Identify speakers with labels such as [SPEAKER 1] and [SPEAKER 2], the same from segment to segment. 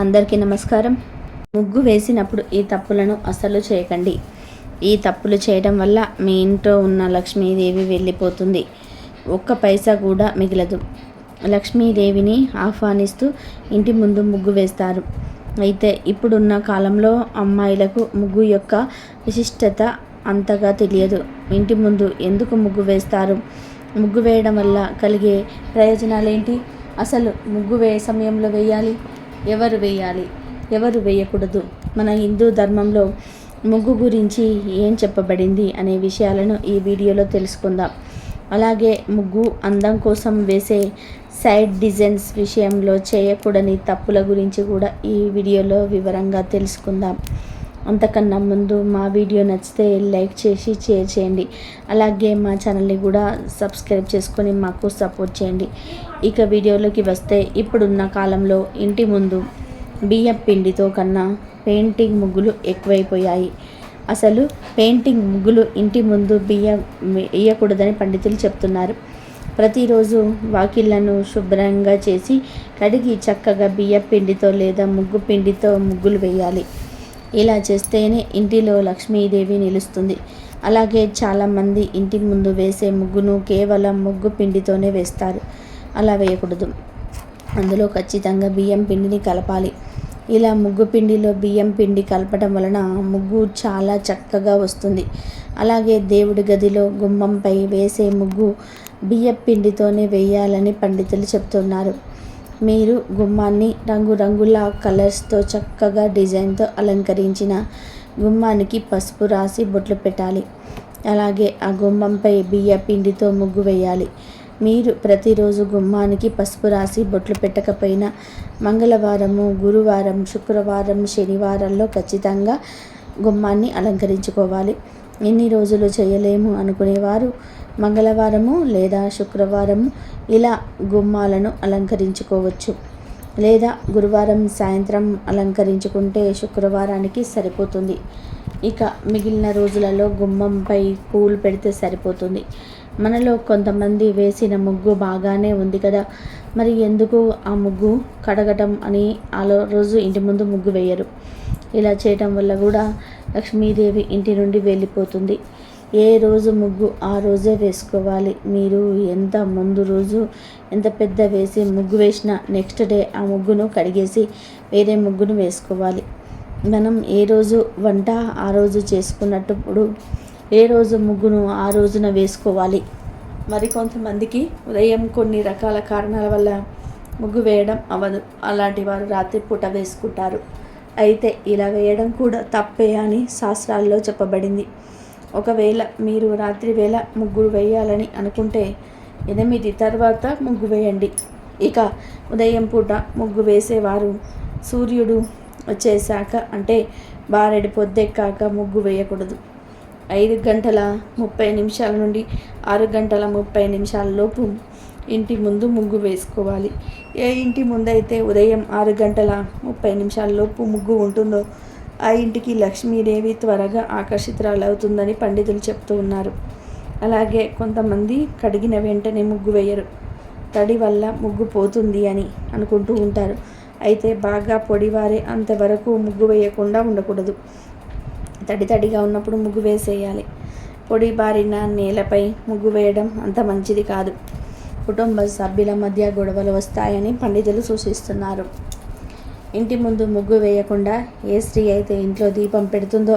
[SPEAKER 1] అందరికీ నమస్కారం. ముగ్గు వేసినప్పుడు ఈ తప్పులను అస్సలు చేయకండి. ఈ తప్పులు చేయడం వల్ల మీ ఇంట్లో ఉన్న లక్ష్మీదేవి వెళ్ళిపోతుంది. ఒక్క పైసా కూడా మిగలదు. లక్ష్మీదేవిని ఆహ్వానిస్తూ ఇంటి ముందు ముగ్గు వేస్తారు. అయితే ఇప్పుడున్న కాలంలో అమ్మాయిలకు ముగ్గు యొక్క విశిష్టత అంతగా తెలియదు. ఇంటి ముందు ఎందుకు ముగ్గు వేస్తారు? ముగ్గు వేయడం వల్ల కలిగే ప్రయోజనాలు ఏంటి అసలు ముగ్గు వే సమయంలో వేయాలి? ఎవరు వేయాలి? ఎవరు వేయకూడదు? మన హిందూ ధర్మంలో ముగ్గు గురించి ఏం చెప్పబడింది అనే విషయాలను ఈ వీడియోలో తెలుసుకుందాం. అలాగే ముగ్గు అందం కోసం వేసే సైడ్ డిజైన్స్ విషయంలో చేయకూడని తప్పుల గురించి కూడా ఈ వీడియోలో వివరంగా తెలుసుకుందాం. అంతకన్నా ముందు మా వీడియో నచ్చితే లైక్ చేసి షేర్ చేయండి. అలాగే మా ఛానల్ని కూడా సబ్స్క్రైబ్ చేసుకొని మాకు సపోర్ట్ చేయండి. ఇక వీడియోలోకి వస్తే ఇప్పుడున్న కాలంలో ఇంటి ముందు బియ్యం పిండితో కన్నా పెయింటింగ్ ముగ్గులు ఎక్కువైపోయాయి. అసలు పెయింటింగ్ ముగ్గులు ఇంటి ముందు బియ్యం వేయకూడదని పండితులు చెప్తున్నారు. ప్రతిరోజు వాకిళ్ళను శుభ్రంగా చేసి కడిగి చక్కగా బియ్య పిండితో లేదా ముగ్గు పిండితో ముగ్గులు వేయాలి. ఇలా చేస్తేనే ఇంటిలో లక్ష్మీదేవి నిలుస్తుంది. అలాగే చాలామంది ఇంటి ముందు వేసే ముగ్గును కేవలం ముగ్గు పిండితోనే వేస్తారు. అలా వేయకూడదు. అందులో ఖచ్చితంగా బియ్యం పిండిని కలపాలి. ఇలా ముగ్గు పిండిలో బియ్యం పిండి కలపడం వలన ముగ్గు చాలా చక్కగా వస్తుంది. అలాగే దేవుడి గదిలో గుమ్మంపై వేసే ముగ్గు బియ్యం పిండితోనే వేయాలని పండితులు చెప్తున్నారు. మీరు గుమ్మాన్ని రంగురంగుల కలర్స్తో చక్కగా డిజైన్తో అలంకరించిన గుమ్మానికి పసుపు రాసి బొట్లు పెట్టాలి. అలాగే ఆ గుమ్మంపై బియ్య పిండితో ముగ్గు వేయాలి. మీరు ప్రతిరోజు గుమ్మానికి పసుపు రాసి బొట్లు పెట్టకపోయినా మంగళవారము గురువారం శుక్రవారం శనివారంలో ఖచ్చితంగా గుమ్మాన్ని అలంకరించుకోవాలి. ఎన్ని రోజులు చేయలేము అనుకునేవారు మంగళవారము లేదా శుక్రవారము ఇలా గుమ్మాలను అలంకరించుకోవచ్చు. లేదా గురువారం సాయంత్రం అలంకరించుకుంటే శుక్రవారానికి సరిపోతుంది. ఇక మిగిలిన రోజులలో గుమ్మంపై పూలు పెడితే సరిపోతుంది. మనలో కొంతమంది వేసిన ముగ్గు బాగానే ఉంది కదా. మరి ఎందుకు ఆ ముగ్గు కడగటం అని ఆలో రోజు ఇంటి ముందు ముగ్గు వేయరు. ఇలా చేయటం వల్ల కూడా లక్ష్మీదేవి ఇంటి నుండి వెళ్ళిపోతుంది. ఏ రోజు ముగ్గు ఆ రోజే వేసుకోవాలి. మీరు ఎంత ముందు రోజు ఎంత పెద్ద వేసి ముగ్గు వేసినా నెక్స్ట్ డే ఆ ముగ్గును కడిగేసి వేరే ముగ్గును వేసుకోవాలి. మనం ఏ రోజు వంట ఆ రోజు చేసుకున్నప్పుడు ఏ రోజు ముగ్గును ఆ రోజున వేసుకోవాలి. మరి కొంతమందికి ఉదయం కొన్ని రకాల కారణాల వల్ల ముగ్గు వేయడం అవ్వదు. అలాంటి వారు రాత్రి పూట వేసుకుంటారు. అయితే ఇలా వేయడం కూడా తప్పే అని శాస్త్రాల్లో చెప్పబడింది. ఒకవేళ మీరు రాత్రి వేళ ముగ్గురు వేయాలని అనుకుంటే ఎనిమిది తర్వాత ముగ్గు వేయండి. ఇక ఉదయం పూట ముగ్గు వేసేవారు సూర్యుడు వచ్చేసాక అంటే బారెడు పొద్దెక్కాక ముగ్గు వేయకూడదు. ఐదు గంటల ముప్పై నిమిషాల నుండి ఆరు గంటల ముప్పై నిమిషాల లోపు ఇంటి ముందు ముగ్గు వేసుకోవాలి. ఏ ఇంటి ముందైతే ఉదయం ఆరు గంటల ముప్పై నిమిషాల లోపు ముగ్గు ఉంటుందో ఆ ఇంటికి లక్ష్మీదేవి త్వరగా ఆకర్షితురాలవుతుందని పండితులు చెప్తూ ఉన్నారు. అలాగే కొంతమంది కడిగిన వెంటనే ముగ్గు వేయరు. తడి వల్ల ముగ్గు పోతుంది అని అనుకుంటూ ఉంటారు. అయితే బాగా పొడివారే అంతవరకు ముగ్గు వేయకుండా ఉండకూడదు. తడి తడిగా ఉన్నప్పుడు ముగ్గు వేసేయాలి. పొడి బారిన నేలపై ముగ్గు వేయడం అంత మంచిది కాదు. కుటుంబ సభ్యుల మధ్య గొడవలు వస్తాయని పండితులు సూచిస్తున్నారు. ఇంటి ముందు ముగ్గు వేయకుండా ఏ స్త్రీ అయితే ఇంట్లో దీపం పెడుతుందో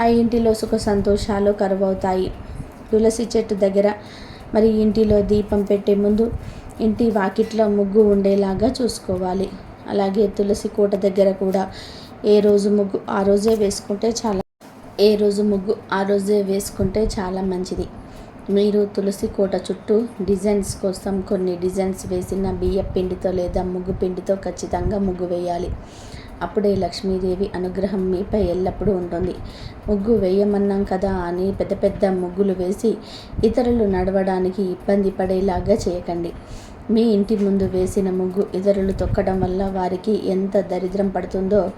[SPEAKER 1] ఆ ఇంటిలో సుఖ సంతోషాలు కరువవుతాయి. తులసి చెట్టు దగ్గర మరి ఇంటిలో దీపం పెట్టే ముందు ఇంటి వాకిట్లో ముగ్గు ఉండేలాగా చూసుకోవాలి. అలాగే తులసి కోట దగ్గర కూడా ఏ రోజు ముగ్గు ఆ రోజే వేసుకుంటే చాలా ఏ రోజు ముగ్గు ఆ రోజే వేసుకుంటే చాలా మంచిది. మీరు తులసి కోట చుట్టూ డిజైన్స్ కోసం కొన్ని డిజైన్స్ వేసిన బియ్య పిండితో లేదా ముగ్గు పిండితో ఖచ్చితంగా ముగ్గు వేయాలి. అప్పుడే లక్ష్మీదేవి అనుగ్రహం మీపై ఎల్లప్పుడూ ఉంటుంది. ముగ్గు వేయమన్నాం కదా అని పెద్ద పెద్ద ముగ్గులు వేసి ఇతరులు నడవడానికి ఇబ్బంది పడేలాగా చేయకండి. మీ ఇంటి ముందు వేసిన ముగ్గు ఇతరులు తొక్కడం వల్ల వారికి ఎంత దరిద్రం పడుతుందో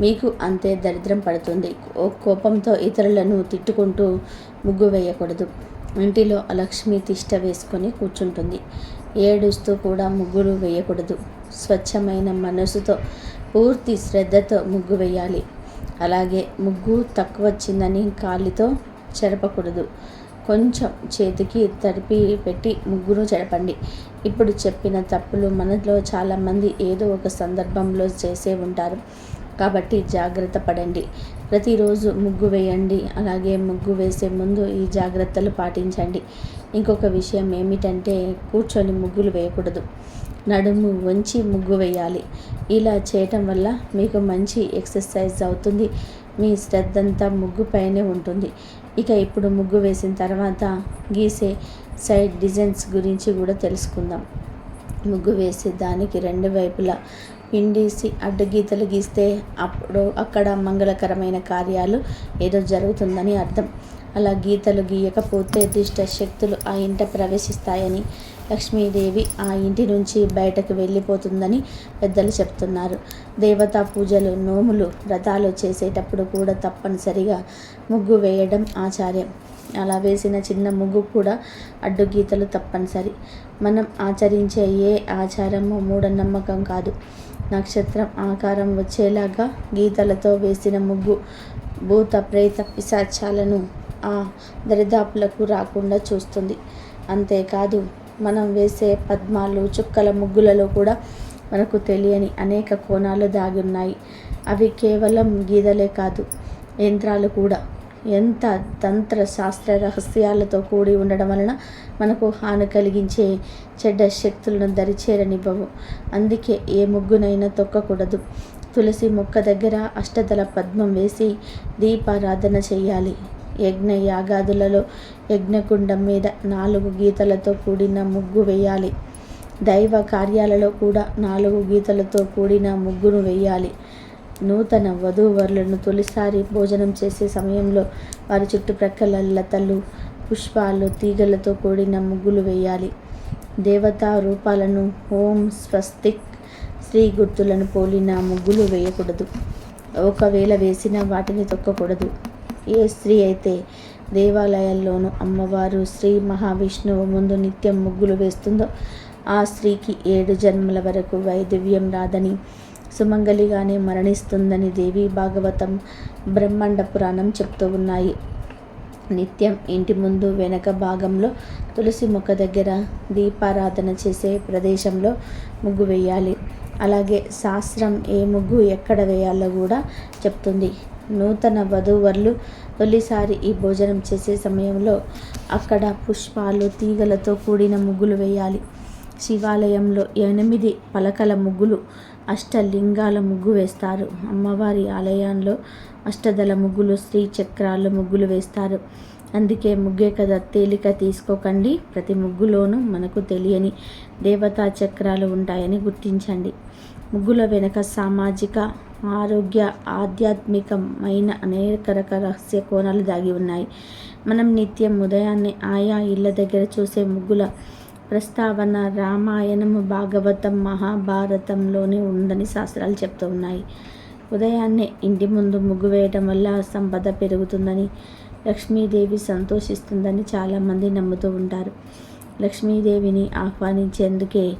[SPEAKER 1] మీకు అంతే దరిద్రం పడుతుంది. కోపంతో ఇతరులను తిట్టుకుంటూ ముగ్గు వేయకూడదు. ఇంటిలో లక్ష్మి తిష్ట వేసుకొని కూర్చుంటుంది. ఏడుస్తూ కూడా ముగ్గులు వేయకూడదు. స్వచ్ఛమైన మనసుతో పూర్తి శ్రద్ధతో ముగ్గు వేయాలి. అలాగే ముగ్గు తక్కువ వచ్చిందని కాలితో చెరపకూడదు. కొంచెం చేతికి తడిపి పెట్టి ముగ్గురు చెరపండి. ఇప్పుడు చెప్పిన తప్పులు మనలో చాలామంది ఏదో ఒక సందర్భంలో చేసే ఉంటారు. కాబట్టి జాగ్రత్త పడండి. ప్రతిరోజు ముగ్గు వేయండి. అలాగే ముగ్గు వేసే ముందు ఈ జాగ్రత్తలు పాటించండి. ఇంకొక విషయం ఏమిటంటే కూర్చొని ముగ్గులు వేయకూడదు. నడుము వంచి ముగ్గు వేయాలి. ఇలా చేయటం వల్ల మీకు మంచి ఎక్సర్సైజ్ అవుతుంది. మీ శ్రద్ధ అంతా ముగ్గు పైనే ఉంటుంది. ఇక ఇప్పుడు ముగ్గు వేసిన తర్వాత గీసే సైడ్ డిజైన్స్ గురించి కూడా తెలుసుకుందాం. ముగ్గు వేసి దానికి రెండు వైపులా పిండేసి అడ్డగీతలు గీస్తే అప్పుడు అక్కడ మంగళకరమైన కార్యాలు ఏదో జరుగుతుందని అర్థం. అలా గీతలు గీయకపోతే దుష్ట శక్తులు ఆ ఇంట ప్రవేశిస్తాయని లక్ష్మీదేవి ఆ ఇంటి నుంచి బయటకు వెళ్ళిపోతుందని పెద్దలు చెప్తున్నారు. దేవతా పూజలు నోములు వ్రతాలు చేసేటప్పుడు కూడా తప్పనిసరిగా ముగ్గు వేయడం ఆచార్యం. అలా వేసిన చిన్న ముగ్గు కూడా అడ్డుగీతలు తప్పనిసరి. మనం ఆచరించే ఏ ఆచారము మూఢనమ్మకం కాదు. నక్షత్రం ఆకారం వచ్చేలాగా గీతలతో వేసిన ముగ్గు భూత ప్రేత పిశాచాలను ఆ దరిదాపులకు రాకుండా చూస్తుంది. అంతేకాదు మనం వేసే పద్మాలు చుక్కల ముగ్గులలో కూడా మనకు తెలియని అనేక కోణాలు దాగి ఉన్నాయి. అవి కేవలం గీతలే కాదు యంత్రాలు కూడా. ఎంత తంత్ర శాస్త్ర రహస్యాలతో కూడి ఉండడం వలన మనకు హాని కలిగించే చెడ్డ శక్తులను దరిచేరనివ్వవు అందుకే ఏ ముగ్గునైనా తొక్కకూడదు. తులసి మొక్క దగ్గర అష్టదల పద్మం వేసి దీపారాధన చేయాలి. యజ్ఞ యాగాదులలో యజ్ఞకుండం మీద నాలుగు గీతలతో కూడిన ముగ్గు వేయాలి. దైవ కార్యాలలో కూడా నాలుగు గీతలతో కూడిన ముగ్గును వేయాలి. నూతన వధూవరులను తొలిసారి భోజనం చేసే సమయంలో వారి చుట్టుప్రక్కల లతలు పుష్పాలు తీగలతో కూడిన ముగ్గులు వేయాలి. దేవతా రూపాలను ఓం స్వస్తిక్ స్త్రీ గుర్తులను పోలిన ముగ్గులు వేయకూడదు. ఒకవేళ వేసిన వాటిని తొక్కకూడదు. ఏ స్త్రీ అయితే దేవాలయాల్లోనూ అమ్మవారు శ్రీ మహావిష్ణువు ముందు నిత్యం ముగ్గులు వేస్తుందో ఆ స్త్రీకి ఏడు జన్మల వరకు వైదవ్యం రాదని సుమంగలిగానే మరణిస్తుందని దేవి భాగవతం బ్రహ్మాండ పురాణం చెప్తూ ఉన్నాయి. నిత్యం ఇంటి ముందు వెనక భాగంలో తులసి మొక్క దగ్గర దీపారాధన చేసే ప్రదేశంలో ముగ్గు వేయాలి. అలాగే శాస్త్రం ఏ ముగ్గు ఎక్కడ వేయాలో కూడా చెప్తుంది. నూతన వధూవరులు తొలిసారి ఈ భోజనం చేసే సమయంలో అక్కడ పుష్పాలు తీగలతో కూడిన ముగ్గులు వేయాలి. శివాలయంలో ఎనిమిది పలకల ముగ్గులు అష్టలింగాల ముగ్గు వేస్తారు. అమ్మవారి ఆలయంలో అష్టదళ ముగ్గులు శ్రీ చక్రాలు ముగ్గులు వేస్తారు. అందుకే ముగ్గే కథ తేలిక తీసుకోకండి. ప్రతి ముగ్గులోనూ మనకు తెలియని దేవతా చక్రాలు ఉంటాయని గుర్తించండి. ముగ్గుల వెనక సామాజిక ఆరోగ్య ఆధ్యాత్మికమైన అనేక రకాల రహస్య కోణాలు దాగి ఉన్నాయి. మనం నిత్యం ఉదయాన్నే ఆయా ఇళ్ళ దగ్గర చూసే ముగ్గుల ప్రస్తావన రామాయణము భాగవతం మహాభారతంలోనే ఉందని శాస్త్రాలు చెప్తూ ఉన్నాయి. ఉదయాన్నే ఇంటి ముందు ముగ్గు వేయటం వల్ల సంపద పెరుగుతుందని లక్ష్మీదేవి సంతోషిస్తుందని చాలామంది నమ్ముతూ ఉంటారు. లక్ష్మీదేవిని ఆహ్వానించేందుకే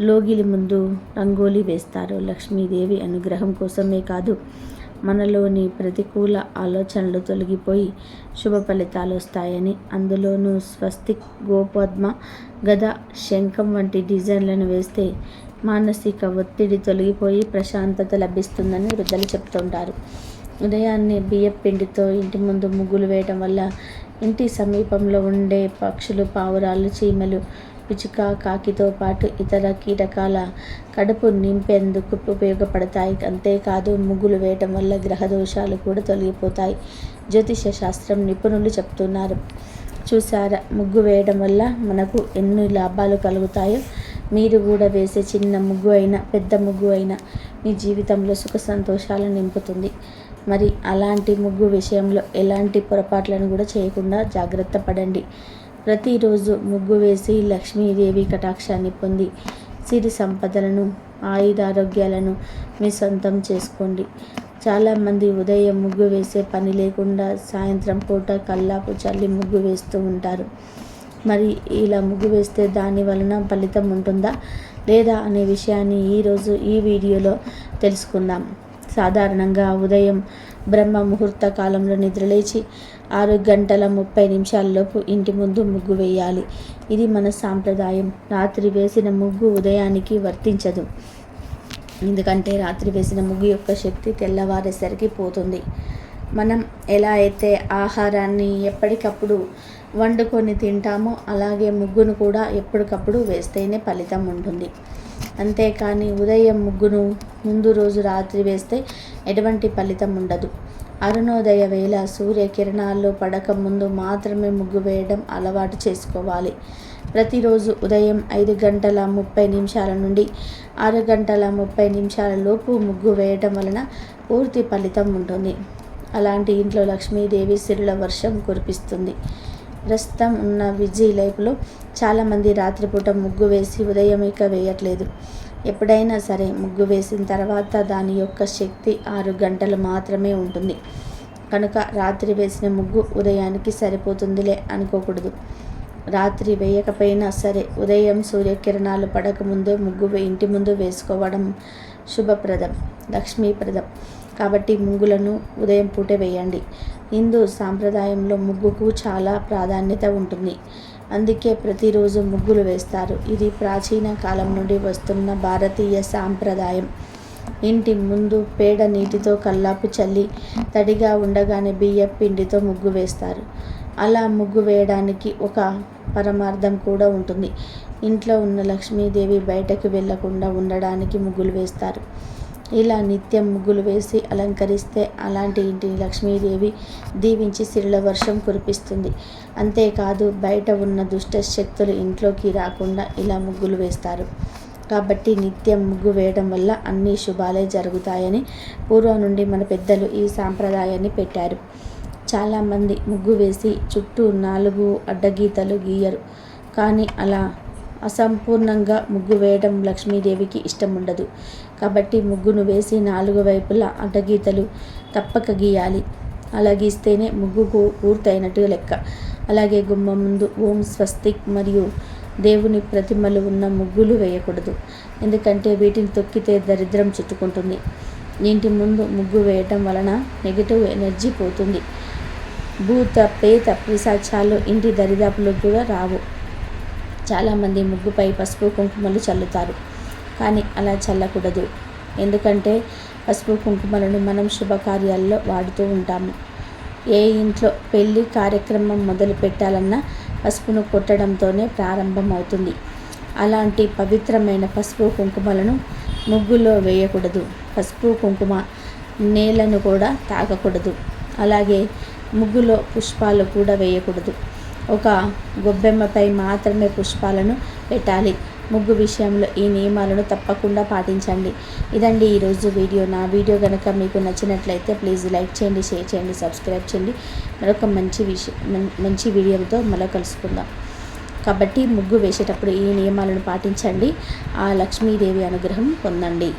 [SPEAKER 1] లోగిలి ముందు రంగోలీ వేస్తారు. లక్ష్మీదేవి అనుగ్రహం కోసమే కాదు మనలోని ప్రతికూల ఆలోచనలు తొలగిపోయి శుభ ఫలితాలు వస్తాయని. అందులోనూ స్వస్తిక్ గోపద్మ గద శంఖం వంటి డిజైన్లను వేస్తే మానసిక ఒత్తిడి తొలగిపోయి ప్రశాంతత లభిస్తుందని వృద్ధులు చెప్తుంటారు ఉదయాన్నే బియ్యం పిండితో ఇంటి ముందు ముగ్గులు వేయడం వల్ల ఇంటి సమీపంలో ఉండే పక్షులు పావురాలు చీమలు పిచిక కాకితో పాటు ఇతర కీటకాల కడుపు నింపేందుకు ఉపయోగపడతాయి. అంతేకాదు ముగ్గులు వేయటం వల్ల గ్రహ దోషాలు కూడా తొలగిపోతాయి. జ్యోతిష శాస్త్రం నిపుణులు చెప్తున్నారు. చూసారా ముగ్గు వేయడం వల్ల మనకు ఎన్ని లాభాలు కలుగుతాయో? మీరు కూడా వేసే చిన్న ముగ్గు అయినా పెద్ద ముగ్గు అయినా మీ జీవితంలో సుఖ సంతోషాలు నింపుతుంది. మరి అలాంటి ముగ్గు విషయంలో ఎలాంటి పొరపాట్లను కూడా చేయకుండా జాగ్రత్త పడండి. ప్రతిరోజు ముగ్గు వేసి లక్ష్మీదేవి కటాక్షాన్ని పొంది సిరి సంపదలను ఆయుధారోగ్యాలను మీ సొంతం చేసుకోండి. చాలామంది ఉదయం ముగ్గు వేసే పని లేకుండా సాయంత్రం పూట కల్లాపు చల్లి ముగ్గు వేస్తూ ఉంటారు. మరి ఇలా ముగ్గు వేస్తే దాని వలన ఫలితం ఉంటుందా లేదా అనే విషయాన్ని ఈరోజు ఈ వీడియోలో తెలుసుకుందాం. సాధారణంగా ఉదయం బ్రహ్మ ముహూర్త కాలంలో నిద్రలేచి ఆరు గంటల ముప్పై నిమిషాలలోపు ఇంటి ముందు ముగ్గు వేయాలి. ఇది మన సాంప్రదాయం. రాత్రి వేసిన ముగ్గు ఉదయానికి వర్తించదు. ఎందుకంటే రాత్రి వేసిన ముగ్గు యొక్క శక్తి తెల్లవారేసరికి పోతుంది. మనం ఎలా అయితే ఆహారాన్ని ఎప్పటికప్పుడు వండుకొని తింటామో అలాగే ముగ్గును కూడా ఎప్పటికప్పుడు వేస్తేనే ఫలితం ఉంటుంది. అంతేకాని ఉదయం ముగ్గును ముందు రోజు రాత్రి వేస్తే ఎటువంటి ఫలితం ఉండదు. అరుణోదయ వేళ సూర్యకిరణాల్లో పడక ముందు మాత్రమే ముగ్గు వేయడం అలవాటు చేసుకోవాలి. ప్రతిరోజు ఉదయం ఐదు గంటల ముప్పై నిమిషాల నుండి ఆరు గంటల ముప్పై నిమిషాల లోపు ముగ్గు వేయటం వలన పూర్తి ఫలితం ఉంటుంది. అలాంటి ఇంట్లో లక్ష్మీదేవి సిరుల వర్షం కురిపిస్తుంది. ప్రస్తుతం ఉన్న విజయ్ లైఫ్లో చాలామంది రాత్రిపూట ముగ్గు వేసి ఉదయం ఇక వేయట్లేదు. ఎప్పుడైనా సరే ముగ్గు వేసిన తర్వాత దాని యొక్క శక్తి ఆరు గంటలు మాత్రమే ఉంటుంది. కనుక రాత్రి వేసిన ముగ్గు ఉదయానికి సరిపోతుందిలే అనుకోకూడదు. రాత్రి వేయకపోయినా సరే ఉదయం సూర్యకిరణాలు పడకముందే ముగ్గు ఇంటి ముందు వేసుకోవడం శుభప్రదం లక్ష్మీప్రదం. కాబట్టి ముగ్గులను ఉదయం పూట వేయండి. హిందూ సాంప్రదాయంలో ముగ్గుకు చాలా ప్రాధాన్యత ఉంటుంది. అందుకే ప్రతిరోజు ముగ్గులు వేస్తారు. ఇది ప్రాచీన కాలం నుండి వస్తున్న భారతీయ సాంప్రదాయం. ఇంటి ముందు పేడ నీటితో కల్లాపు చల్లి తడిగా ఉండగానే బియ్యం పిండితో ముగ్గు వేస్తారు. అలా ముగ్గు వేయడానికి ఒక పరమార్థం కూడా ఉంటుంది. ఇంట్లో ఉన్న లక్ష్మీదేవి బయటకు వెళ్ళకుండా ఉండడానికి ముగ్గులు వేస్తారు. ఇలా నిత్యం ముగ్గులు వేసి అలంకరిస్తే అలాంటి ఇంటిని లక్ష్మీదేవి దీవించి సిరుల వర్షం కురిపిస్తుంది. అంతేకాదు బయట ఉన్న దుష్ట శక్తులు ఇంట్లోకి రాకుండా ఇలా ముగ్గులు వేస్తారు. కాబట్టి నిత్యం ముగ్గు వేయడం వల్ల అన్ని శుభాలే జరుగుతాయని పూర్వం నుండి మన పెద్దలు ఈ సాంప్రదాయాన్ని పెట్టారు. చాలామంది ముగ్గు వేసి చుట్టూ నాలుగు అడ్డగీతలు గీయరు. కానీ అలా అసంపూర్ణంగా ముగ్గు వేయడం లక్ష్మీదేవికి ఇష్టం ఉండదు కాబట్టి ముగ్గును వేసి నాలుగు వైపులా అడ్డగీతలు తప్పక గీయాలి. అలా గీస్తేనే ముగ్గుకు పూర్తయినట్టు లెక్క. అలాగే గుమ్మ ముందు ఓం స్వస్తిక్ మరియు దేవుని ప్రతిమలు ఉన్న ముగ్గులు వేయకూడదు. ఎందుకంటే వీటిని తొక్కితే దరిద్రం చుట్టుకుంటుంది. ఇంటి ముందు ముగ్గు వేయటం వలన నెగిటివ్ ఎనర్జీ పోతుంది. భూత పేత పిశాచాలు ఇంటి దరిదాపులు కూడా రావు. చాలామంది ముగ్గుపై పసుపు కుంకుమలు చల్లుతారు. కానీ అలా చల్లకూడదు. ఎందుకంటే పసుపు కుంకుమలను మనం శుభకార్యాల్లో వాడుతూ ఉంటాము. ఏ ఇంట్లో పెళ్ళి కార్యక్రమం మొదలు పెట్టాలన్నా పసుపును కొట్టడంతోనే ప్రారంభమవుతుంది. అలాంటి పవిత్రమైన పసుపు కుంకుమలను ముగ్గులో వేయకూడదు. పసుపు కుంకుమ నేలను కూడా తాగకూడదు అలాగే ముగ్గులో పుష్పాలు కూడా వేయకూడదు. ఒక గొబ్బెమ్మపై మాత్రమే పుష్పాలను పెట్టాలి. ముగ్గు విషయంలో ఈ నియమాలను తప్పకుండా పాటించండి. ఇదండి ఈరోజు వీడియో. నా వీడియో కనుక మీకు నచ్చినట్లయితే ప్లీజ్ లైక్ చేయండి షేర్ చేయండి సబ్స్క్రైబ్ చేయండి. మరొక మంచి విషయం మంచి వీడియోతో మళ్ళీ కలుసుకుందాం. కాబట్టి ముగ్గు వేసేటప్పుడు ఈ నియమాలను పాటించండి. ఆ లక్ష్మీదేవి అనుగ్రహం పొందండి.